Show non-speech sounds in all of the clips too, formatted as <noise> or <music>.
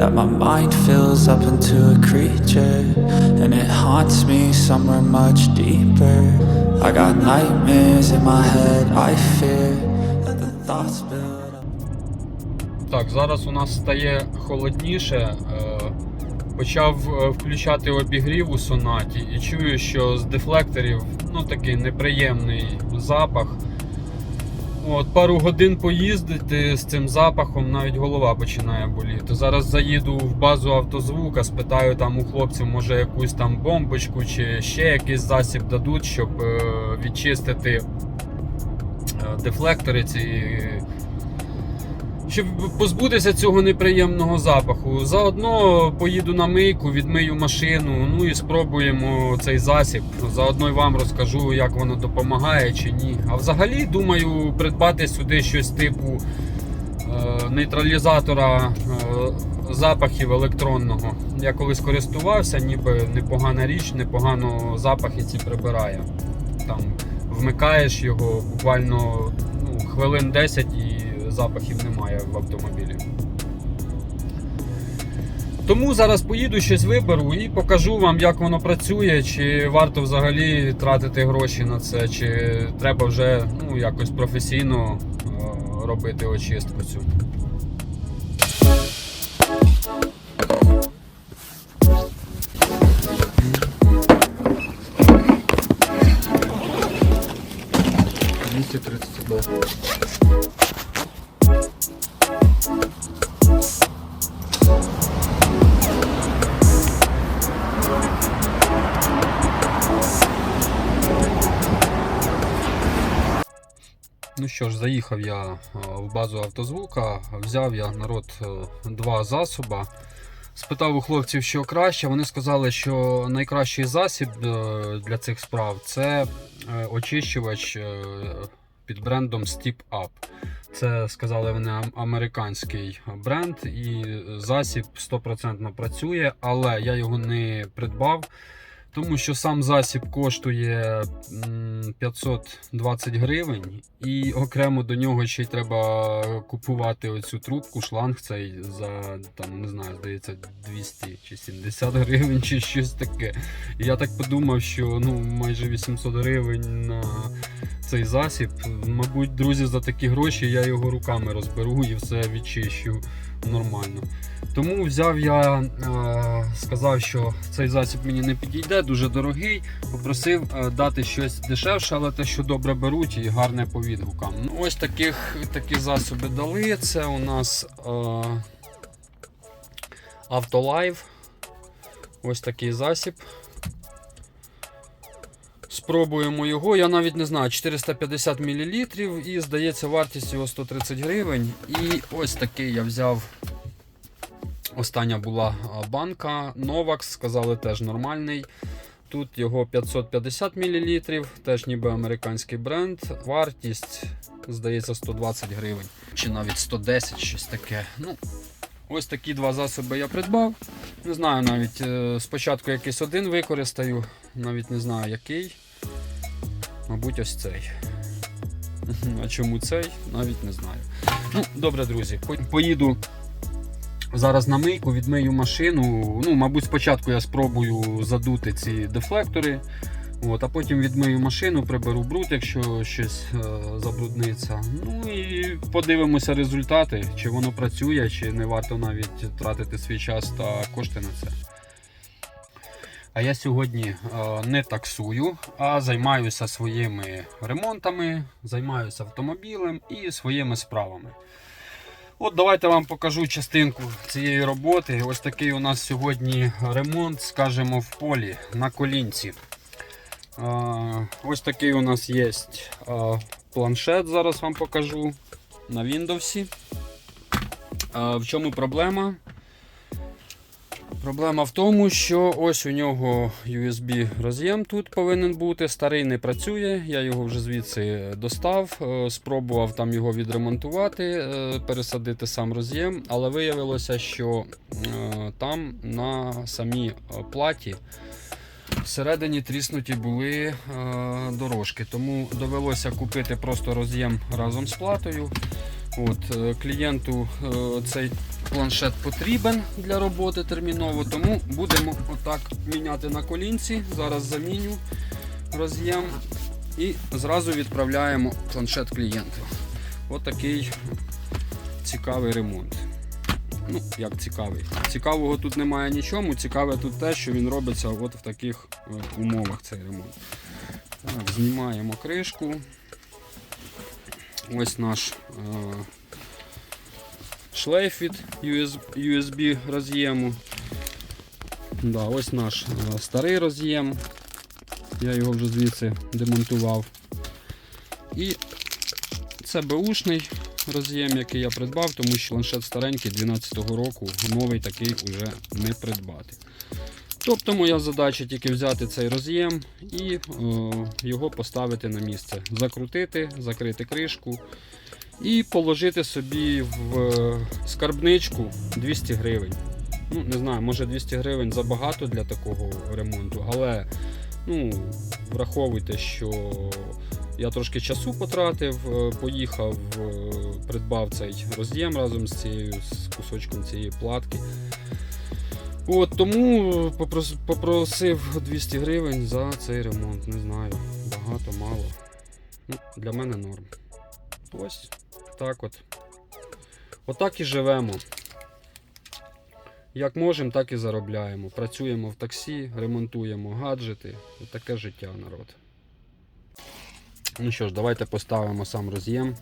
That my mind fills up into a creature, and it haunts me somewhere much deeper. I got nightmares in my head, I fear that the thoughts build up. Так, зараз у нас стає холодніше. Е, Почав е, включати обігрів у сонаті і чую, що з дефлекторів ну, такий неприємний запах. От, Пару годин поїздити з цим запахом, навіть голова починає боліти. Зараз заїду в базу автозвука, спитаю там у хлопців, може якусь там бомбочку чи ще якийсь засіб дадуть, щоб е, відчистити е, дефлектори ці щоб позбутися цього неприємного запаху. Заодно поїду на мийку, відмию машину, ну і спробуємо цей засіб. Заодно й вам розкажу, як воно допомагає чи ні. А взагалі думаю придбати сюди щось типу е, нейтралізатора е, запахів електронного. Я колись користувався, ніби непогана річ, непогано запахи ці прибирає. Там вмикаєш його буквально ну, хвилин 10 і запахів немає в автомобілі. Тому зараз поїду щось виберу і покажу вам, як воно працює, чи варто взагалі тратити гроші на це, чи треба вже ну, якось професійно е, робити очистку цю. Що ж, заїхав я е, в базу автозвука, взяв я народ е, два засоба. Спитав у хлопців, що краще. Вони сказали, що найкращий засіб е, для цих справ це очищувач під брендом Step Up. Це сказали вони американський бренд, і засіб 100% працює, але я його не придбав. Тому що сам засіб коштує 520 гривень, і окремо до нього ще й треба купувати оцю трубку, шланг цей за там не знаю, здається, 200 чи 70 гривень, чи щось таке. Я так подумав, що ну майже 800 гривень на цей засіб. Мабуть, друзі, за такі гроші я його руками розберу і все відчищу нормально. Тому взяв я, е, сказав, що цей засіб мені не підійде, дуже дорогий. Попросив е, дати щось дешевше, але те, що добре беруть і гарне по відгукам. Ну, ось таких, такі засоби дали. Це у нас е, Автолайв. Ось такий засіб. Спробуємо його. Я навіть не знаю, 450 мл і здається, вартість його 130 гривень. І ось такий я взяв. Остання була банка Novax, сказали теж нормальний. Тут його 550 мл, теж ніби американський бренд. Вартість, здається, 120 гривень. Чи навіть 110, щось таке. Ну, Ось такі два засоби я придбав. Не знаю навіть. е, Спочатку якийсь один використаю, навіть не знаю який. Мабуть, ось цей. А чому цей? Навіть не знаю. Ну, добре, друзі, поїду зараз на мийку, відмию машину. Ну, мабуть, спочатку я спробую задути ці дефлектори. От, а потім відмию машину, приберу бруд, якщо щось е, забрудниться. Ну і подивимося результати, чи воно працює, чи не варто навіть тратити свій час та кошти на це. А я сьогодні е, не таксую, а займаюся своїми ремонтами, займаюся автомобілем і своїми справами. От давайте вам покажу частинку цієї роботи. Ось такий у нас сьогодні ремонт, скажімо, в полі на колінці. Ось такий у нас є планшет, зараз вам покажу на Windows. В чому проблема? Проблема в тому, що ось у нього USB роз'єм тут повинен бути. Старий не працює. Я його вже звідси достав, е, спробував там його відремонтувати, е, пересадити сам роз'єм, але виявилося, що е, там на самій платі всередині тріснуті були дорожки. Тому довелося купити просто роз'єм разом з платою. От, е, Клієнту е, цей планшет потрібен для роботи терміново, тому будемо отак міняти на колінці. Зараз заміню роз'єм і зразу відправляємо планшет клієнту. Отакий цікавий ремонт. Ну, як цікавий. Цікавого тут немає нічому. Цікаве тут те, що він робиться от в таких е, умовах цей ремонт. Так, знімаємо кришку. Ось наш е, шлейф від USB, роз'єму. Да, ось наш е, старий роз'єм. Я його вже звідси демонтував. І це беушний роз'єм, який я придбав, тому що ланшет старенький 12-го року, новий такий вже не придбати. Тобто моя задача тільки взяти цей роз'єм і е, його поставити на місце, закрутити, закрити кришку і положити собі в е, скарбничку 200 гривень. Ну, не знаю, може 200 гривень забагато для такого ремонту, але ну, враховуйте, що я трошки часу потратив, е, поїхав, придбав цей роз'єм разом з цією з кусочком цієї платки. От, тому попросив 200 гривень за цей ремонт. Не знаю, багато, мало. Ну, для мене норм. Ось так от. Отак і живемо. Як можемо, так і заробляємо. Працюємо в таксі, ремонтуємо гаджети. Таке життя, народ. Ну що ж, давайте поставимо сам роз'єм.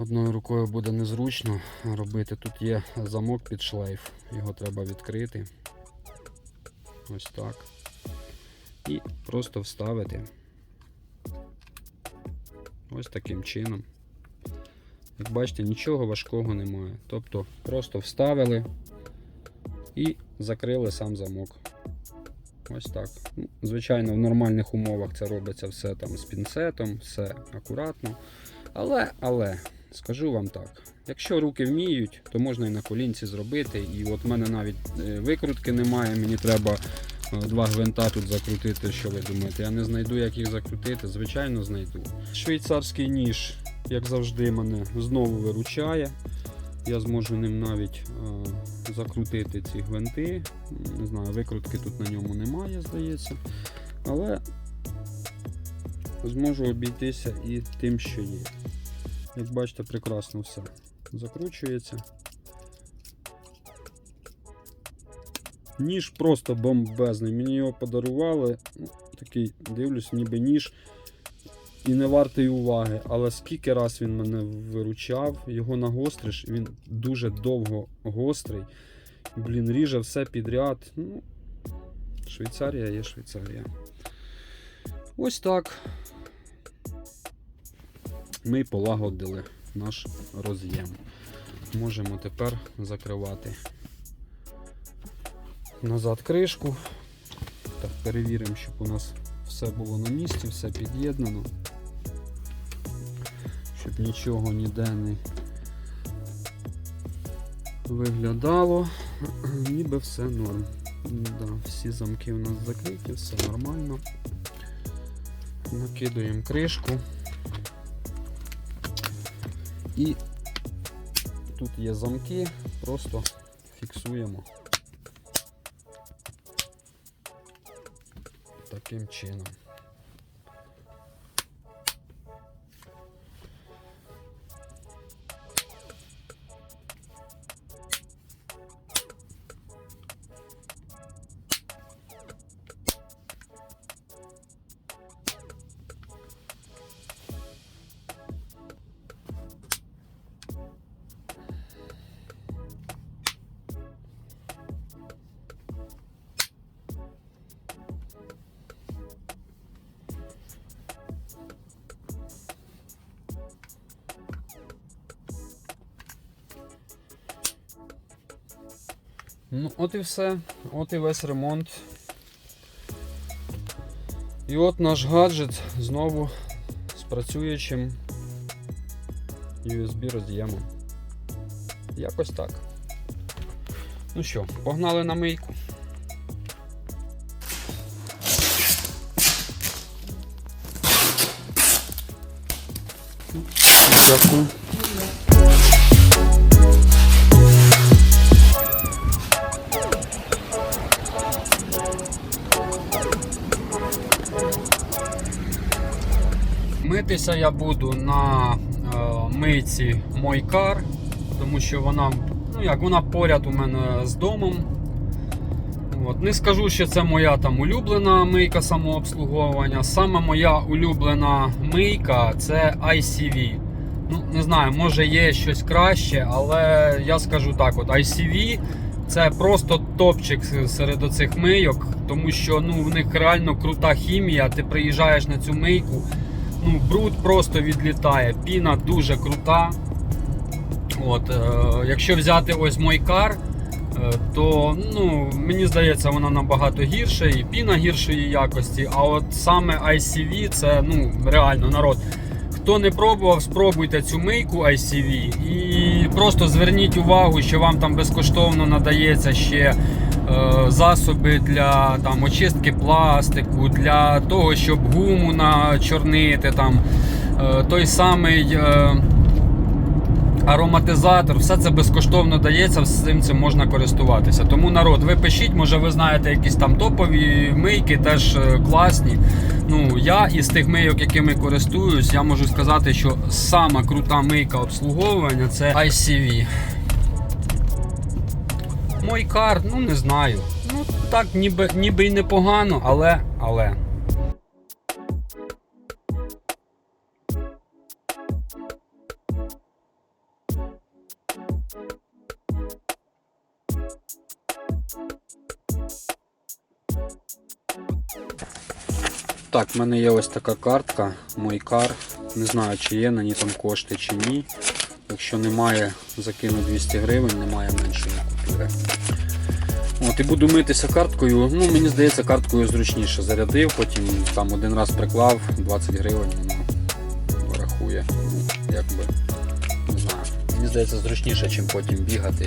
Одною рукою буде незручно робити. Тут є замок під шлейф, його треба відкрити. Ось так. І просто вставити. Ось таким чином. Як бачите, нічого важкого немає. Тобто просто вставили і закрили сам замок. Ось так. Ну, Звичайно, в нормальних умовах це робиться все там з пінцетом, все акуратно. Але, але, скажу вам так, якщо руки вміють, то можна і на колінці зробити. І от в мене навіть е, викрутки немає, мені треба е, два гвинта тут закрутити. Що ви думаєте? Я не знайду, як їх закрутити, звичайно, знайду. Швейцарський ніж, як завжди, мене знову виручає. Я зможу ним навіть е, закрутити ці гвинти. Не знаю, викрутки тут на ньому немає, здається. Але зможу обійтися і тим, що є. Як бачите, прекрасно все закручується. Ніж просто бомбезний. Мені його подарували. Ну, Такий, дивлюсь, ніби ніж і не вартий уваги. Але скільки раз він мене виручав, його нагостриш, він дуже довго гострий. Блін, ріже все підряд. Ну, Швейцарія є Швейцарія. Ось так. Ми полагодили наш роз'єм. Можемо тепер закривати назад кришку. Так, перевіримо, щоб у нас все було на місці, все під'єднано. Щоб нічого ніде не виглядало. <clears throat> Ніби все норм. Да, всі замки у нас закриті, все нормально. Накидуємо кришку. І тут є замки, просто фіксуємо таким чином. Ну, от і все. От і весь ремонт. І от наш гаджет знову з працюючим USB роз'ємом. Якось так. Ну що, погнали на мийку. Дякую. Митися я буду на е, мийці Мойкар, тому що вона, ну як, вона поряд у мене з домом. От. Не скажу, що це моя там улюблена мийка самообслуговування. Саме моя улюблена мийка це ICV. Ну, не знаю, може є щось краще, але я скажу так: от ICV це просто топчик серед оцих мийок, тому що ну, в них реально крута хімія. Ти приїжджаєш на цю мийку, бруд просто відлітає, піна дуже крута. От, е, якщо взяти ось Мойкар, е, то ну, мені здається, вона набагато гірша і піна гіршої якості. А от саме ICV це ну, реально народ. Хто не пробував, спробуйте цю мийку ICV і просто зверніть увагу, що вам там безкоштовно надається ще засоби для там, очистки пластику, для того, щоб гуму начорнити, там, е, той самий. Е, ароматизатор, все це безкоштовно дається, всім цим можна користуватися. Тому народ, ви пишіть, може ви знаєте якісь там топові мийки, теж е, класні. Ну, я із тих мийок, якими користуюсь, я можу сказати, що сама крута мийка обслуговування це ICV. Мой кар, ну не знаю. Ну так, ніби, ніби й непогано, але. але. Так, в мене є ось така картка, мой кар. Не знаю, чи є на ній там кошти чи ні. Якщо немає, закину 200 гривень, немає меншої. От, і буду митися карткою. Ну, мені здається, карткою зручніше зарядив, потім там один раз приклав, 20 гривень воно рахує. Ну, якби, не знаю. Мені здається, зручніше, ніж потім бігати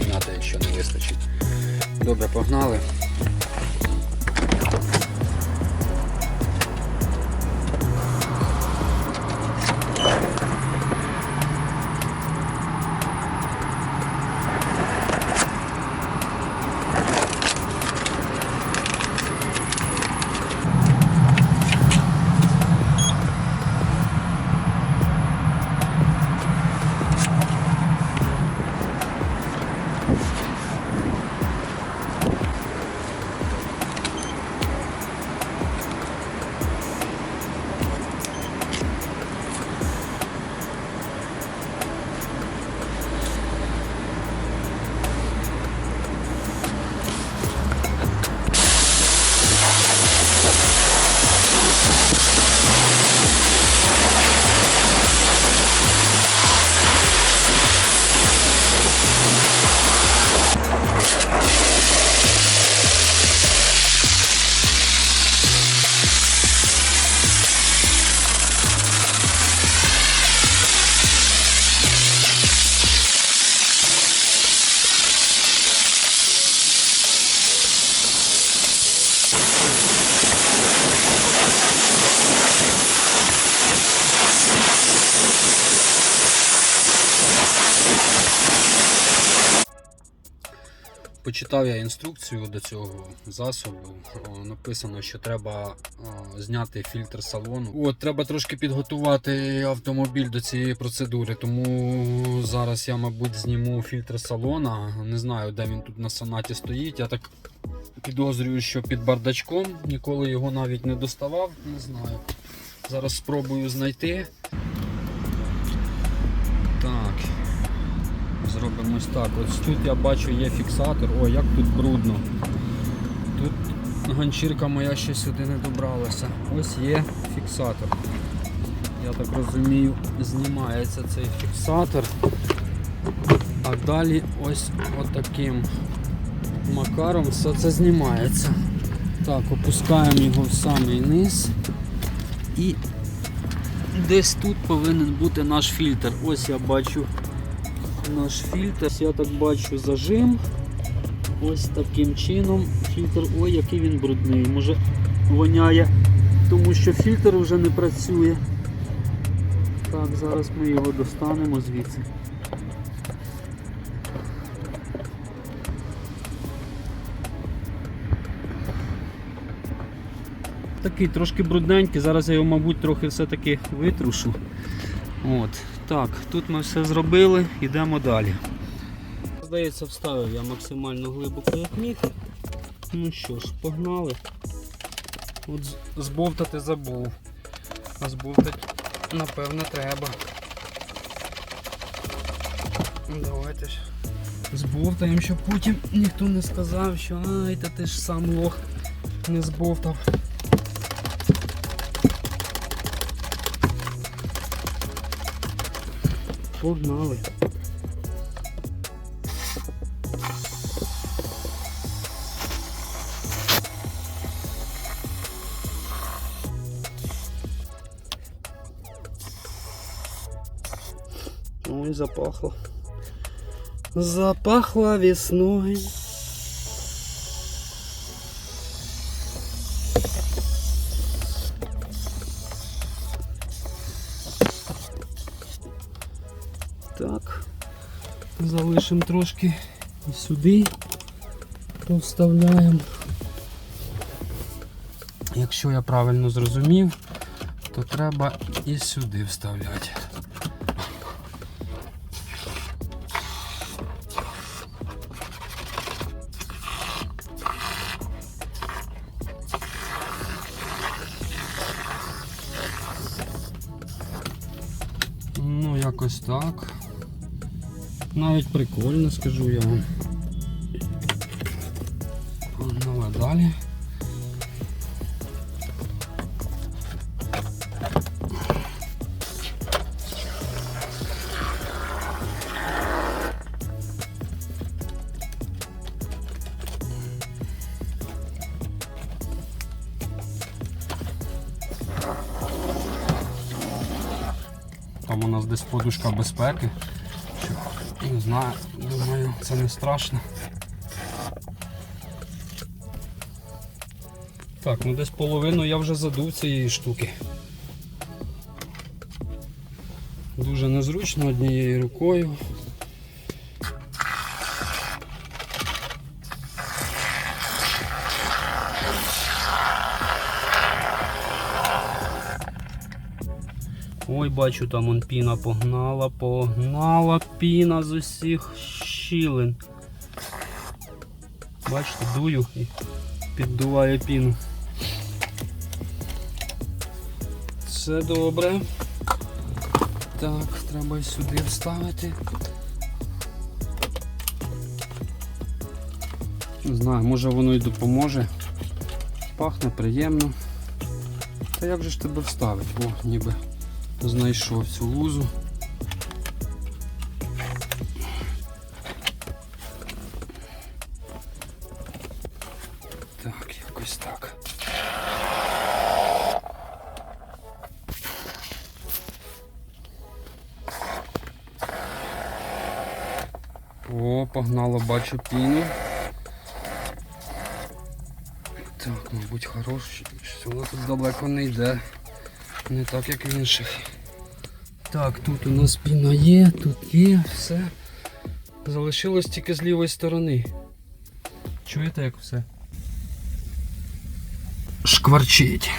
міняти, якщо не вистачить. Добре, погнали. Почитав я інструкцію до цього засобу. Написано, що треба зняти фільтр салону. От, треба трошки підготувати автомобіль до цієї процедури. Тому зараз я, мабуть, зніму фільтр салона. Не знаю, де він тут на сонаті стоїть. Я так підозрюю, що під бардачком. Ніколи його навіть не доставав. Не знаю. Зараз спробую знайти. Зробимо ось так. Ось тут я бачу є фіксатор. О, як тут брудно. Тут ганчірка моя ще сюди не добралася. Ось є фіксатор. Я так розумію, знімається цей фіксатор. А далі ось отаким макаром все це знімається. Так, опускаємо його в самий низ. І десь тут повинен бути наш фільтр. Ось я бачу наш фільтр. Я так бачу зажим. Ось таким чином фільтр. Ой, який він брудний. Може воняє, тому що фільтр вже не працює. Так, зараз ми його достанемо звідси. Такий трошки брудненький, зараз я його, мабуть, трохи все-таки витрушу. От. Так, тут ми все зробили, йдемо далі. Здається, вставив я максимально глибоко як міг. Ну що ж, погнали. От збовтати забув. А збовтати, напевно, треба. Давайте ж. Збовтаємо, щоб потім ніхто не сказав, що ай, та ти ж сам лох не збовтав. Погнали. Ой, запахло. Запахло весной. Залишимо трошки і сюди. Повставляємо. Якщо я правильно зрозумів, то треба і сюди вставляти. Ну, якось так. Навіть прикольно, скажу я вам. Погнали далі. Там у нас десь подушка безпеки. Не знаю, думаю, це не страшно. Так, ну десь половину я вже задув цієї штуки. Дуже незручно однією рукою. Ой, бачу, там он піна погнала, погнала піна з усіх щілин. Бачите, дую і піддуває піну. Все добре. Так, треба сюди вставити. Не знаю, може воно й допоможе. Пахне приємно. Та як же ж тебе вставити? О, ніби знайшов цю лузу. Так, якось так. О, погнало, бачу піну. Так, мабуть, хороший. Що вона тут далеко не йде. Не так, як в інших. Так, тут у нас піна є, тут є, все. Залишилось тільки з лівої сторони. Чуєте, як все? Шкварчить.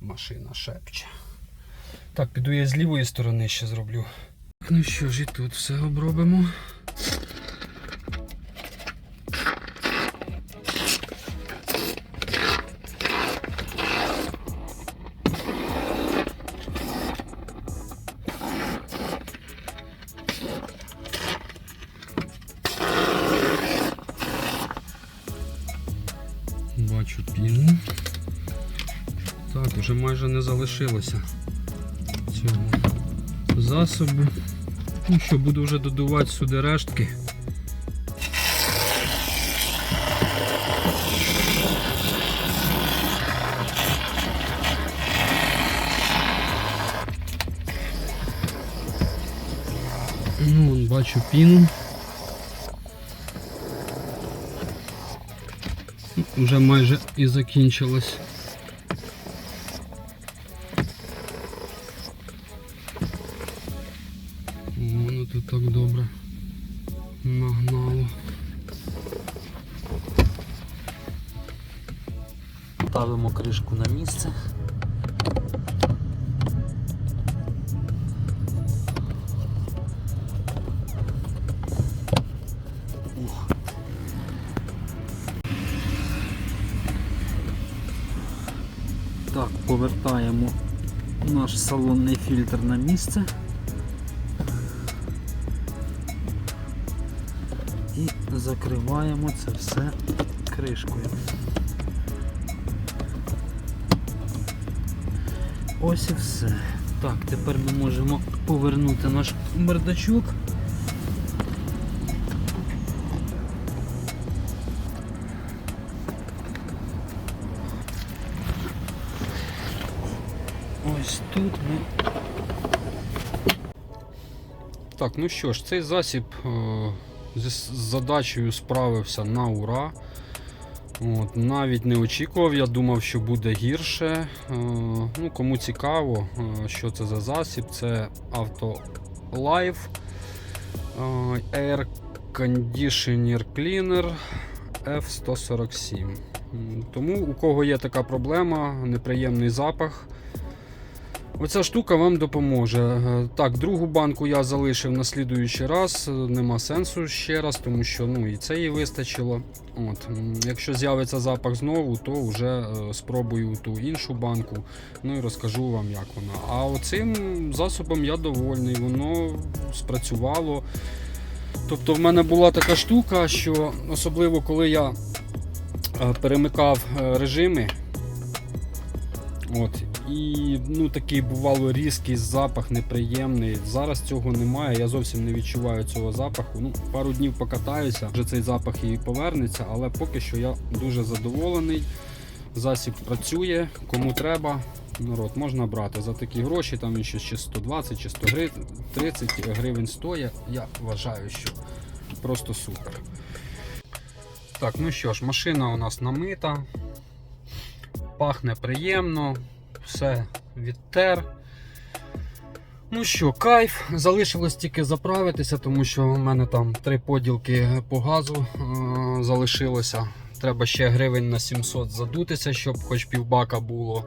Машина шепче. Так, піду я з лівої сторони ще зроблю. Ну що ж, і тут все обробимо. Залишилося цього засобу. Ну що, буду вже додувати сюди рештки. Ну, вон, бачу піну. Ну, Вже майже і закінчилось. Кришку на місце. Так, повертаємо наш салонний фільтр на місце. І закриваємо це все кришкою. Ось і все. Так, тепер ми можемо повернути наш бардачок. Ось тут ми. Так, ну що ж, цей засіб е, зі с- з задачею справився на ура. От, навіть не очікував, я думав, що буде гірше. Е, ну, кому цікаво, е, що це за засіб, це Auto Life е, Air Conditioner Cleaner F147. Тому у кого є така проблема, неприємний запах. Оця штука вам допоможе. Е, Так, другу банку я залишив на слідуючий раз. Е, Нема сенсу ще раз, тому що ну, і це їй вистачило. От. Якщо з'явиться запах знову, то вже е, спробую ту іншу банку. Ну і розкажу вам, як вона. А оцим засобом я довольний, воно спрацювало. Тобто в мене була така штука, що особливо коли я перемикав режими. От. І ну, такий бувало різкий запах неприємний. Зараз цього немає, я зовсім не відчуваю цього запаху. Ну, Пару днів покатаюся, вже цей запах і повернеться, але поки що я дуже задоволений. Засіб працює, кому треба. Народ можна брати за такі гроші, там ще 120 чи 130 гривень стоїть. Я вважаю, що просто супер. Так, ну що ж, машина у нас намита, пахне приємно, все відтер. Ну що, кайф, залишилось тільки заправитися, тому що в мене там три поділки по газу е- залишилося. Треба ще гривень на 700 задутися, щоб хоч півбака було.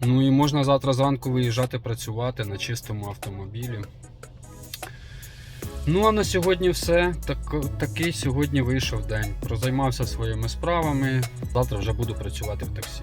Ну і можна завтра зранку виїжджати працювати на чистому автомобілі. Ну а на сьогодні все. Так, такий сьогодні вийшов день. Прозаймався своїми справами. Завтра вже буду працювати в таксі.